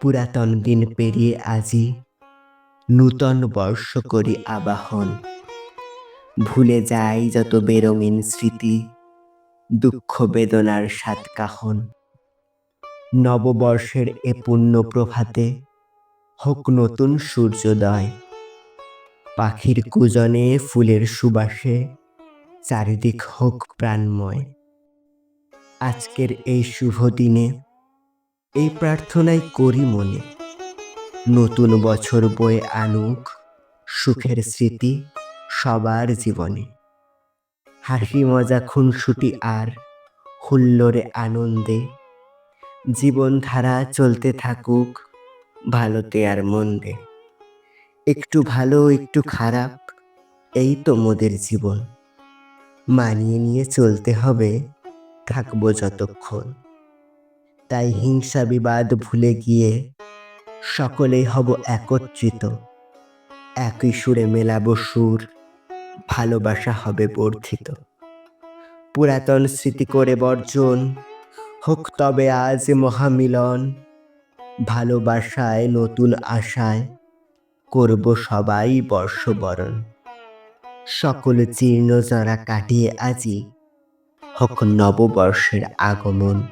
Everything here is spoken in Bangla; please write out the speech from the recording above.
পুরাতন দিন পেরিয়ে আজি নূতন বর্ষ করি আবাহন। ভুলে যাই যত বেরঙিন স্মৃতি, দুঃখ বেদনার সাত কাহন। নববর্ষের এ পুণ্য প্রভাতে হোক নতুন সূর্যোদয়। পাখির কুজনে ফুলের সুবাসে চারিদিক হোক প্রাণময়। আজকের এই শুভ দিনে এই প্রার্থনাই করি মনে। নতুন বছর বয়ে আনুক সুখের স্মৃতি সবার জীবনে। হাসি মজা খুনসুটি আর হুল্লোড়ে আনন্দে জীবনধারা চলতে থাকুক ভালোতে আর মন্দে। একটু ভালো, একটু খারাপ, এই তো মোদের জীবন। মানিয়ে নিয়ে চলতে হবে, থাকব যতক্ষণ। তাই হিংসা বিবাদ ভুলে গিয়ে সকলেই হব একত্রিত। একই সুরে মেলাবো সুর, ভালোবাসা হবে বর্ধিত। পুরাতন স্মৃতি করে বর্জন, হোক তবে আজ মহামিলন। ভালোবাসায় নতুন আশায় করব সবাই বর্ষবরণ। সকল জীর্ণ যারা কাটিয়ে আজি হোক নববর্ষের আগমন।